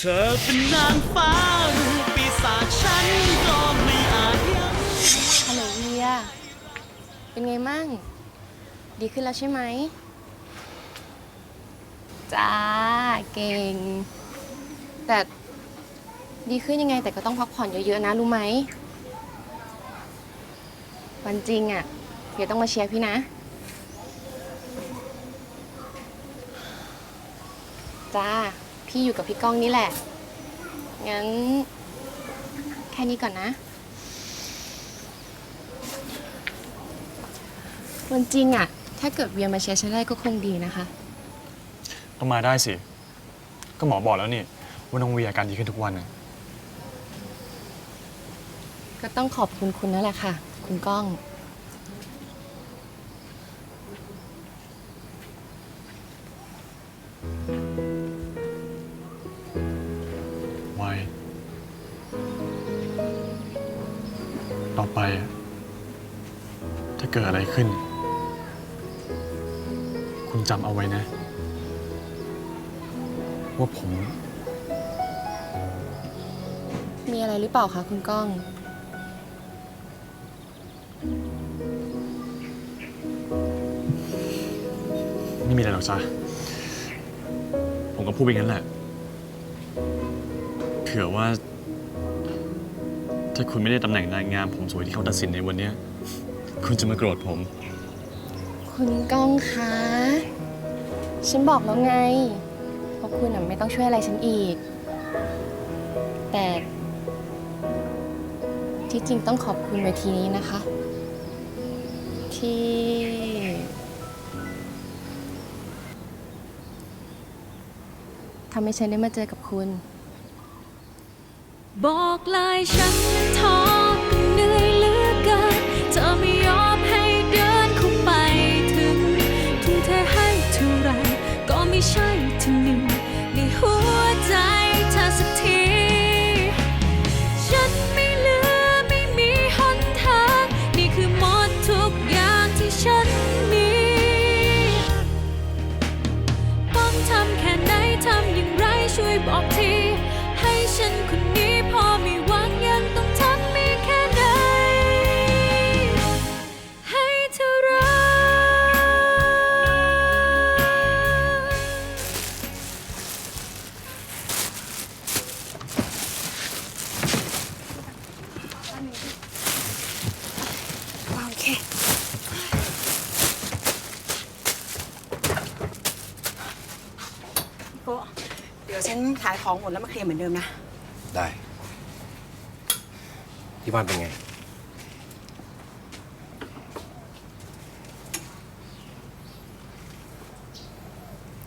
เธอเป็นนางฟ้าหรูปปีศาจฉันก็ไม่อาจยังฮัลโหลเวีย เป็นไงมั่ง ดีขึ้นแล้วใช่ไหม จ้า เก่ง แต่ดีขึ้นยังไงแต่ก็ต้องพักผ่อนเยอะ ๆ นะ รู้ไหม วันจริงอะ่ะเวียต้องมาเชียร์พี่นะ จ้า พี่อยู่กับพี่ก้องนี่แหละ งั้น แค่นี้ก่อนนะ วันจริงอะถ้าเกิดเวียมาเชียร์ฉันได้ก็คงดีนะคะ ก็มาได้สิ ก็หมอบอกแล้วนี่ว่าน้องเวียอาการดีขึ้นทุกวันน่ะก็ต้องขอบคุณคุณนั่นแหละค่ะ คุณก้อง ขึ้น คุณจำเอาไว้นะ ว่าผม มีอะไรหรือเปล่าคะคุณก้อง ไม่มีอะไรหรอกจ้ะผมก็พูดไปงั้นแหละ เผื่อว่า ถ้าคุณไม่ได้ตำแหน่งนางงามผมสวยที่เขาตัดสินในวันเนี้ย คุณจะมาโกรธผม คุณก้องคะ ฉันบอกแล้วไงว่าคุณน่ะไม่ต้องช่วยอะไรฉันอีก แต่ ที่จริงต้องขอบคุณเวทีนี้นะคะ ที่ ทำให้ฉันได้มาเจอกับคุณ บอกลายฉันนั้นท้อ ขายของหมดแล้วมาเคลียร์เหมือนเดิมนะ ได้ ที่บ้านเป็นไง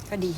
ก็ดี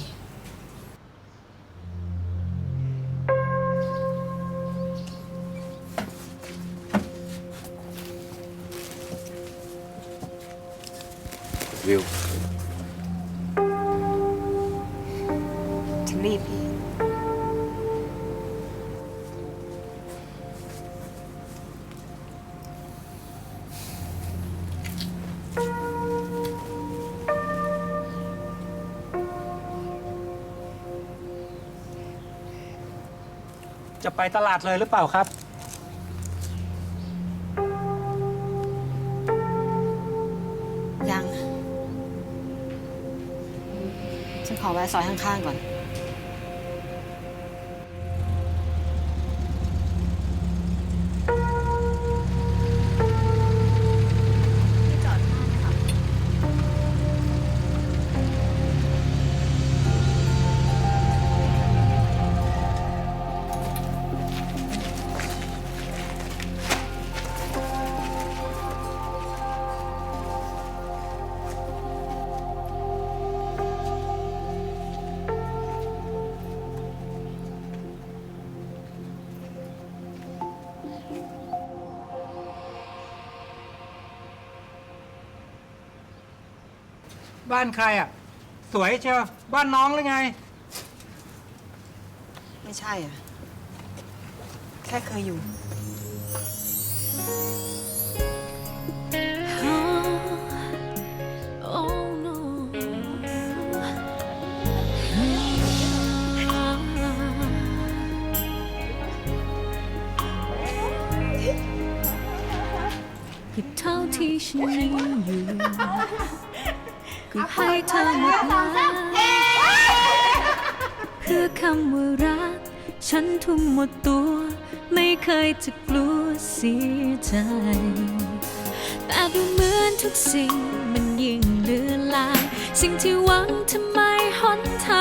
จะไปตลาดเลยหรือเปล่าครับ ยัง ฉันขอแวะซอยข้างๆก่อน บ้านใครอะ สวยเชียวบ้านน้องหรือไง ไม่ใช่อะแค่เคยอยู่เท่าที่ฉันยังอยู่ ก็ให้เธอหมดแล้วเพื่อคำว่ารัก ฉันทุ่มหมดตัว ไม่เคยจะกลัวเสียใจแต่ดูเหมือนทุกสิ่งมันยิ่งเลือนลาง สิ่งที่หวังทำไมหนทาง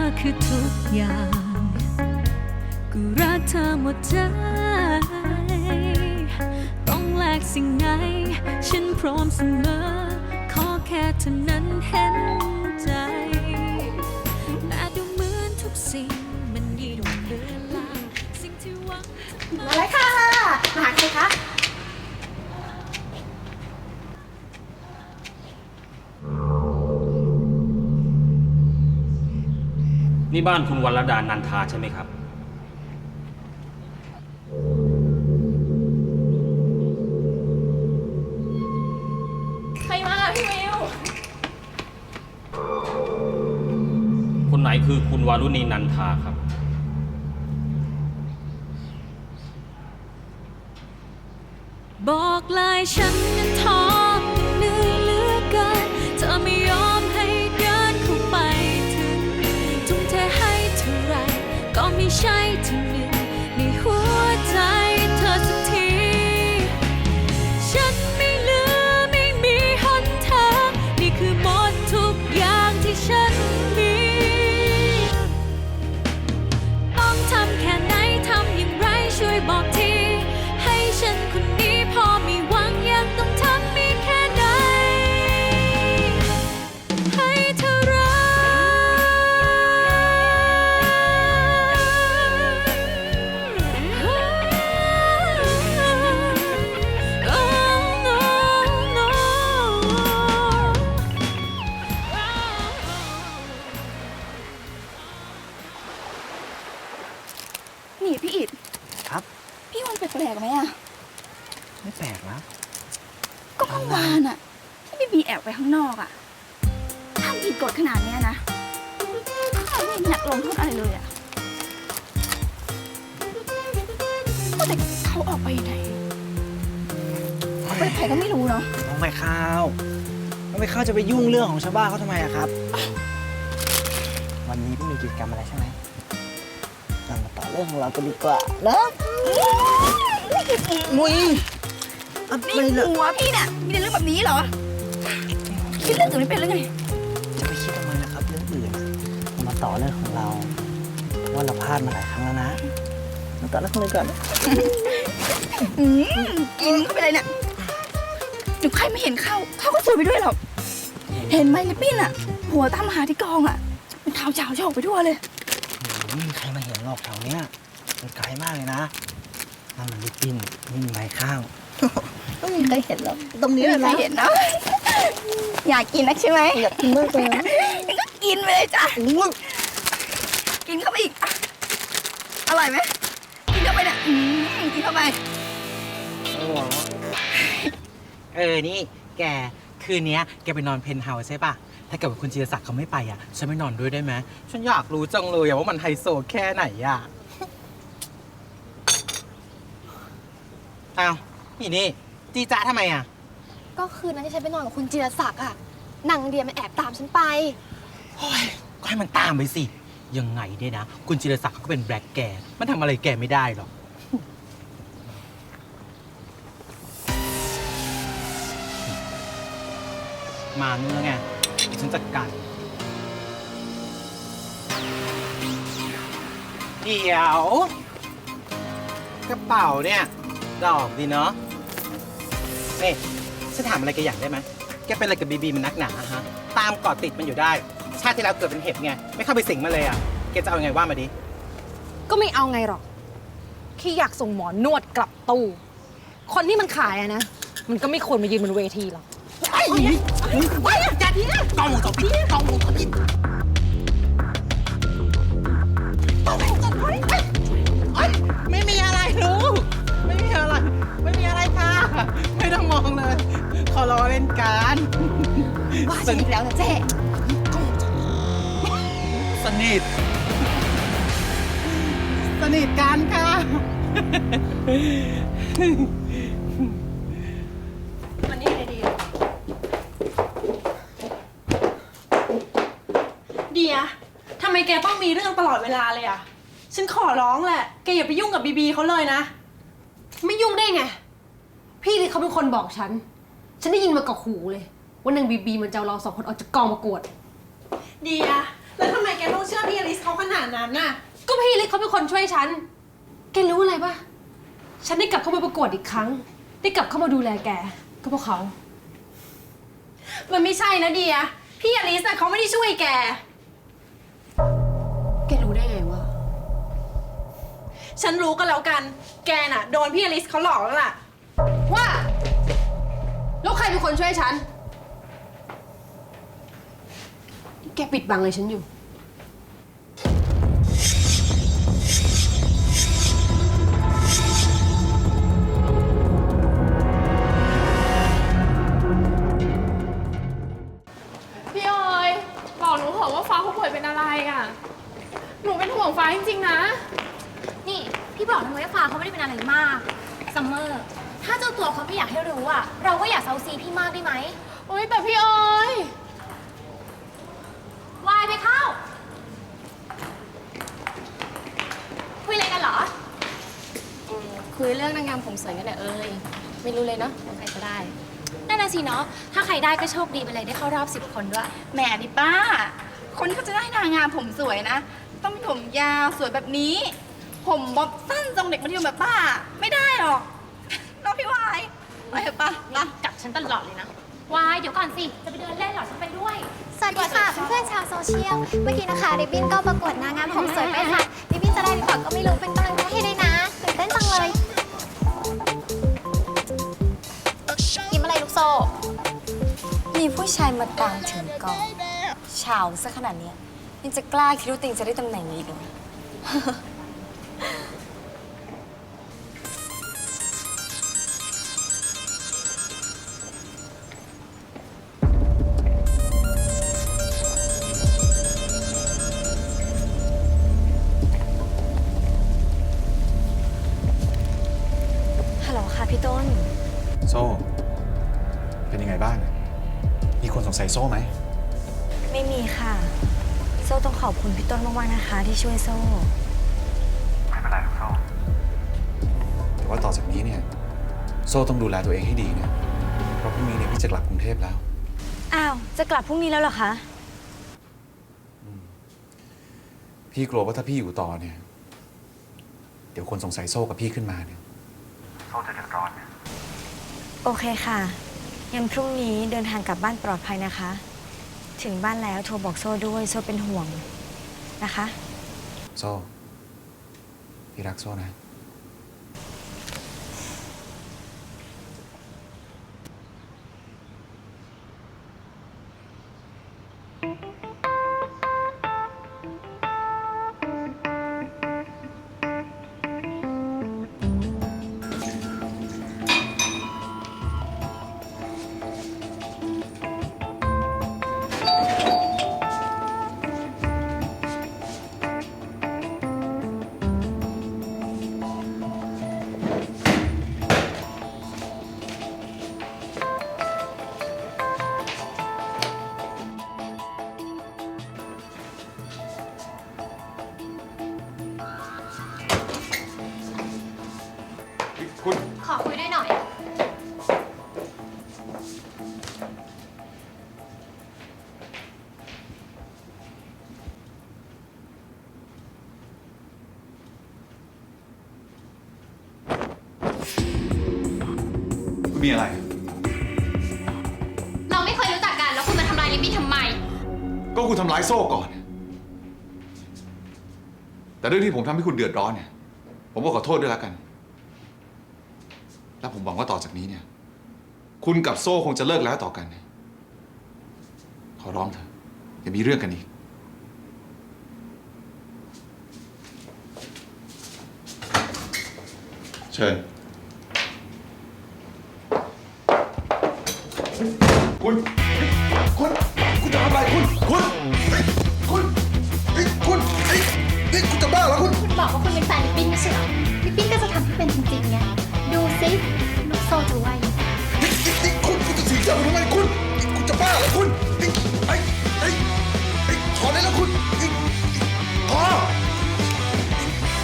อคือทุกอย่างก็รักเธอหมดใจ ต้องแลกสิ่งไหน ฉันพร้อมเสมอ ขอแค่เธอนั้นเห็นใจ แต่ดูเหมือนทุกสิ่งมันยิ่งเลือนลาง สิ่งที่หวัง มามาเลยค่ะมาหาใครคะ นี่บ้านคุณวรดานันทาใช่ไหมครับ ใครมาพี่วิวคนไหนคือคุณวารุณีนันทาครับ บอกลายฉัน ม่เห็นอยากลงโทษอะไรเลยอะว่าแต่เขาออกไปไหนเขาไปไหนก็ไม่รู้เนาะน้องไม่ข้าวน้องไม่ข้าวจะไปยุ่งเรื่องของชาวบ้านเขาทำไมอะครับ วันนี้ไม่มีกิจกรรมอะไรใช่ไหมเรามาต่อเรื่องของเรากันดีกว่านะมุยอะไรนี่เหรอหัวพี่เนี่ยมีแต่เรื่องแบบนี้เหรอคิดเรื่องอื่นไม่เป็นหรือไง ต่อเรื่องของเราเพราะว่าเราพลาดมาหลายครั้งแล้วนะมาต่อเรื่องของเราก่อนอืมกินเข้าไปเลยเนี่ยเดี๋ยวใครไม่เห็นเข้าเขาก็สวยไปด้วยหรอก เห็นไหมลิปปิ้นอะหัวตามหาที่กองอะเป็นเท้าเจ้าโชกไปทั่วเลยไม่มีใครมาเห็นหรอกแถวเนี้ยมันไกลมากเลยนะนั่นมันลิปปิ้นนี่มีไม้ข้าวไม่มีใครเห็นหรอกตรงนี้ไม่เลยมีใครนะเห็นเนาะอยากกินนักใช่ไหมอยากกินมากเลยนะงั้นก็กินไปเลยจ้ะอุ้ย กินเข้าไปอีกอะอร่อยไหมกินเข้าไปเนี่ยอืมกินเข้าไปเออ นี่แก คืนเนี้ย แกไปนอนเพนท์เฮาส์ใช่ปะถ้าเกิดว่าคุณจีรศักดิ์เขาไม่ไปอะ ฉันไม่นอนด้วยได้ไหม ฉันอยากรู้จังเลยอะว่ามันไฮโซแค่ไหนอะ อ้าวนี่นี่จีจ้าทำไมอะ ก็คืนนั้นที่ฉันไปนอนกับคุณจิรศักดิ์อะนางเดียมันแอบตามฉันไป โอ้ยก็ให้มันตามไปสิ ยังไงเนี่ยนะ คุณจิรศักดิ์เขาก็เป็นแบล็กแก มันทำอะไรแกไม่ได้หรอก มาเนื้อไงฉันจัดการเดี๋ยว กระเป๋าเนี่ยดอกดีเนาะนี่ฉันถามอะไรแกอย่างได้ไหมแกเป็นอะไรกับบีบีมันนักหนาฮะ ตามเกาะติดมันอยู่ได้ ชาติที่แล้วเกิดเป็นเห็บไง ไม่เข้าไปสิงมาเลยอะแกจะเอาไงว่ามาดิ ก็ไม่เอาไงหรอกแค่อยากส่งหมอนวดกลับตู้ คนที่มันขายอะนะ มันก็ไม่ควรมายืนบนเวทีหรอก ไอ้นี่ไอ้จัดนี่นะกล้องวงจรปิดกล้องวงจรปิดกล้องวงจรปิดเอ้ยไม่มีอะไรลูกไม่มีอะไร ไม่มีอะไรค่ะ ไม่ต้องมองเลย ขอรอเล่นกันว่าฉันอีกแล้วนะเจ๊ สนิท สนิทกันค่ะมันนี่เลยดี เดียทำไมแกต้องมีเรื่องตลอดเวลาเลยอะ ฉันขอร้องแหละ แกอย่าไปยุ่งกับบีบีเขาเลยนะ ไม่ยุ่งได้ไง พี่เลยเขาเป็นคนบอกฉัน ฉันได้ยินมากับหูเลย ว่านางบีบีมันจะเอาเราสองคนออกจากกองประกวด เดีย แล้วทำไมแกต้องเชื่อพี่อลิสเขาขนาดนั้นน่ะ ก็พี่เล็กเขาเป็นคนช่วยฉัน แกรู้อะไรปะฉันได้กลับเข้ามาประกวดอีกครั้ง ได้กลับเข้ามาดูแลแก ก็เพราะเขา มันไม่ใช่นะเดีย พี่อลิสน่ะเขาไม่ได้ช่วยแก แกรู้ได้ไงวะ ฉันรู้ก็แล้วกัน แกน่ะ โดนพี่อลิสเขาหลอกแล้วล่ะ ว่า แล้วใครเป็นคนช่วยฉัน แกปิดบังเลยฉันอยู่ พี่ออยบอกหนูเถอะว่าฟ้าเขาป่วยเป็นอะไรอะ หนูเป็นห่วงฟ้าจริงๆนะ นี่ พี่บอกทำไมว่าฟ้าเขาไม่ได้เป็นอะไรมากซัมเมอร์ ถ้าเจ้าตัวเขาไม่อยากให้รู้อะเราก็อยากเซาซีพี่มากได้ไหม โอ๊ยแต่พี่ออย วายไปเข้า คุยอะไรกันเหรอ คุยเรื่องนางงามผมสวยกันแหละเอ้ยไม่รู้เลยเนาะว่าใครจะได้ นั่นน่ะสิเนาะ ถ้าใครได้ก็โชคดีไปเลยได้เข้ารอบสิบคนด้วย แหมดิป้า คนที่เขาจะได้นางงามผมสวยนะ ต้องมีผมยาวสวยแบบนี้ ผมบ๊อบสั้นทรงเด็กมัธยมแบบป้า ไม่ได้หรอกน้องพี่วายไปเถอะป้าป้ากัดฉันตลอดเลยนะ วาย เดี๋ยวก่อนสิ จะไปเดินเล่นเหรอฉันไปด้วย สวัสดีค่ะเพื่อนๆชาวโซเชียล เมื่อกี้นะคะริบบิ้นก็ประกวดนางงามผมสวยไปค่ะริบบิ้นจะได้หรือเปล่าก็ไม่รู้เป็นกำลังใจให้ด้วยนะ มีผู้ชายมาตามถึงก่อนเฉาซะขนาดเนี้ยยังจะกล้าคิดว่าติงจะได้ตำแหน่งนี้อีกเหรอ ที่ช่วยโซ่ ไม่เป็นไรหรอกโซ่ แต่ว่าต่อจากนี้เนี่ย โซ่ต้องดูแลตัวเองให้ดีนะ เพราะพรุ่งนี้เนี่ยพี่จะกลับกรุงเทพแล้ว อ้าว จะกลับพรุ่งนี้แล้วเหรอคะ พี่กลัวว่าถ้าพี่อยู่ต่อเนี่ย เดี๋ยวคนสงสัยโซ่กับพี่ขึ้นมาเนี่ย โซ่จะเดือดร้อนนะโอเคค่ะ งั้นพรุ่งนี้เดินทางกลับบ้านปลอดภัยนะคะ ถึงบ้านแล้วโทรบอกโซ่ด้วยโซ่เป็นห่วงนะคะ โซ่ พี่รักโซ่นะ มีอะไร เราไม่เคยรู้จักกัน แล้วคุณมาทำลายลิบบี้ทำไม ก็คุณทำร้ายโซ่ก่อน แต่เรื่องที่ผมทำให้คุณเดือดร้อนเนี่ย ผมก็ขอโทษด้วยแล้วกัน และผมหวังว่าต่อจากนี้เนี่ย คุณกับโซ่คงจะเลิกแล้วต่อกัน ขอร้องเถอะอย่ามีเรื่องกันอีก เชิญ คุณ คุณ คุณจะทำอะไรคุณ คุณ คุณเฮ้ยคุณเฮ้ยเฮ้ยคุณจะบ้าเหรอคุณ คุณบอกว่าคุณเป็นแฟนลิปปิ้นไม่ใช่เหรอลิปปิ้นก็จะทำให้เป็นจริงๆไงดูสิลูกโซ่จะว่ายังไงคุณคุณจะถือเจ้าผมทำไมคุณคุณจะบ้าเหรอคุณไอ้ไอ้ไอ้ไอ้ถอนได้แล้วคุณไอ้พอ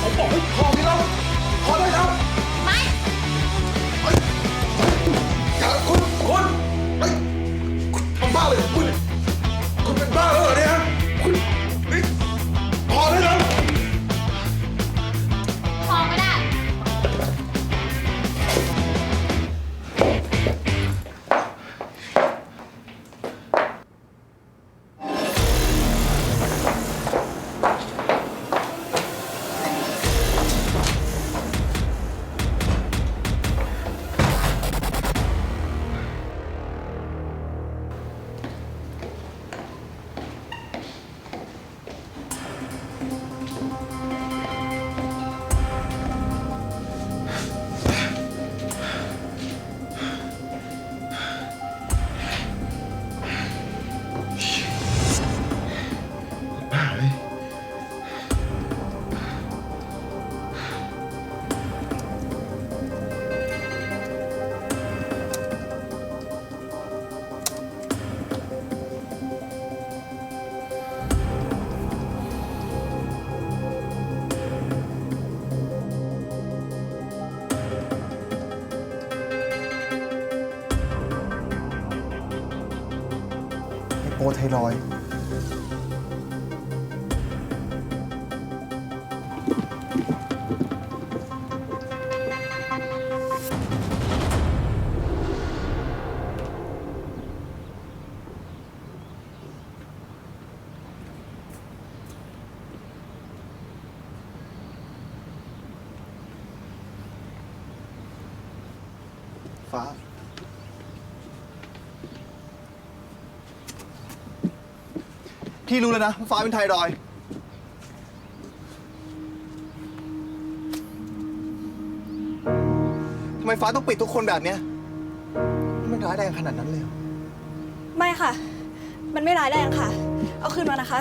ผมบอกให้พอ ไทรอยด์ พี่รู้แล้วนะว่าฟ้าเป็นไทรอยด์ทำไมฟ้าต้องปิดทุกคนแบบเนี้ยมันร้ายแรงขนาดนั้นเลยเหรอไม่ค่ะ มันไม่ร้ายแรงค่ะ เอาคืนมานะคะ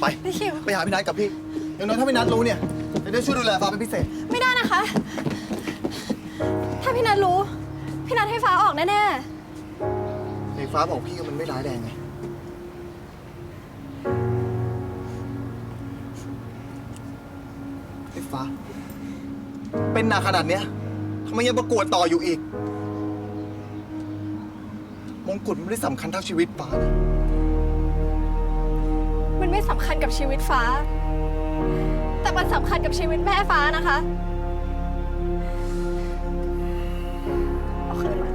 ไป พี่คิว ไปหาพี่นัทกับพี่ อย่างน้อยถ้าพี่นัทรู้เนี่ยจะได้ช่วยดูแลฟ้าเป็นพิเศษ ไม่ได้นะคะ ถ้าพี่นัทรู้ พี่นัทให้ฟ้าออกแน่ในฟ้าบอกพี่ว่ามันไม่ร้ายแรงไง เป็นหนักขนาดเนี้ยทำไมยังประกวดต่ออยู่อีก มงกุฎมันไม่ได้สำคัญเท่าชีวิตฟ้านะๆมันไม่สำคัญกับชีวิตฟ้า แต่มันสำคัญกับชีวิตแม่ฟ้านะคะเอาคืนมา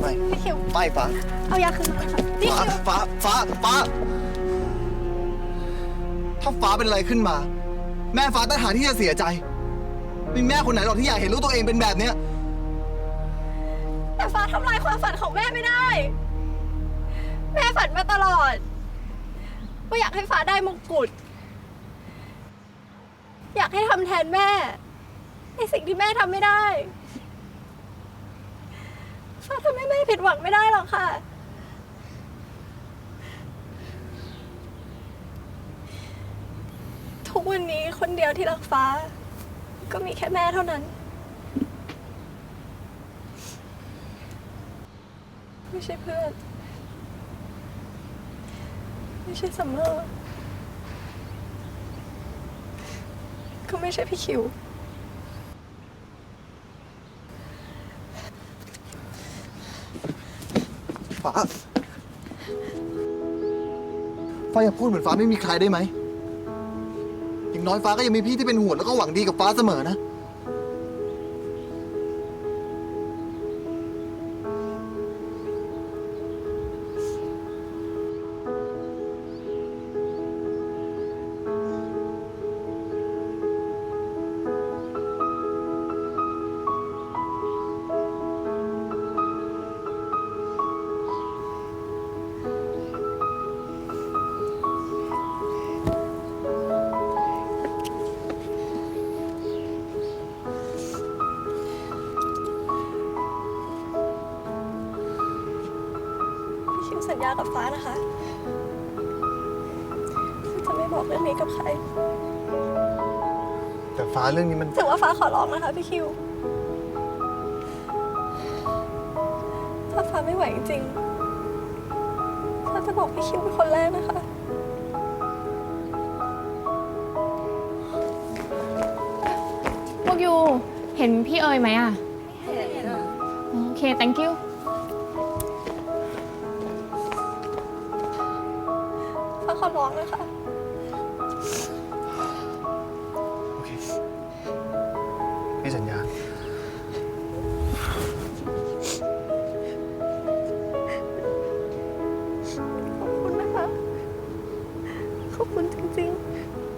ไม่พี่คิวไม่ฟ้าเอายาคืนมาค่ะพี่ฟ้าคิวฟ้าฟ้าฟ้า ถ้าฟ้าเป็นอะไรขึ้นมา แม่ฟ้าตั้งหาที่จะเสียใจ ไม่มีแม่คนไหนหรอกที่อยากเห็นลูกตัวเองเป็นแบบเนี้ย แต่ฟ้าทำลายความฝันของแม่ไม่ได้ แม่ฝันมาตลอด ว่าอยากให้ฟ้าได้มงกุฎ อยากให้ทำแทนแม่ ในสิ่งที่แม่ทำไม่ได้ ฟ้าทำให้แม่ผิดหวังไม่ได้หรอกค่ะ ทุกวันนี้คนเดียวที่รักฟ้า ก็มีแค่แม่เท่านั้น ไม่ใช่เพื่อน ไม่ใช่ซัมเมอร์ก็ไม่ใช่พี่คิว ฟ้า ฟ้าอย่าพูดเหมือนฟ้าไม่มีใครได้ไหม อย่างน้อยฟ้าก็ยังมีพี่ที่เป็นห่วงแล้วก็หวังดีกับฟ้าเสมอนะ ญญากับฟ้านะคะว่าจะไม่บอกเรื่องนี้กับใคร แต่ฟ้าเรื่องนี้มันถือว่าฟ้าขอร้องนะคะพี่คิว ถ้าฟ้าไม่ไหวจริงๆฟ้าจะบอกพี่คิวเป็นคนแรกนะคะ พวกยูเห็นพี่เอ๋ยไหมอะ โอเค thank you ขอร้องนะคะ โอเค พี่สัญญา ขอบคุณนะคะ ขอบคุณจริงๆ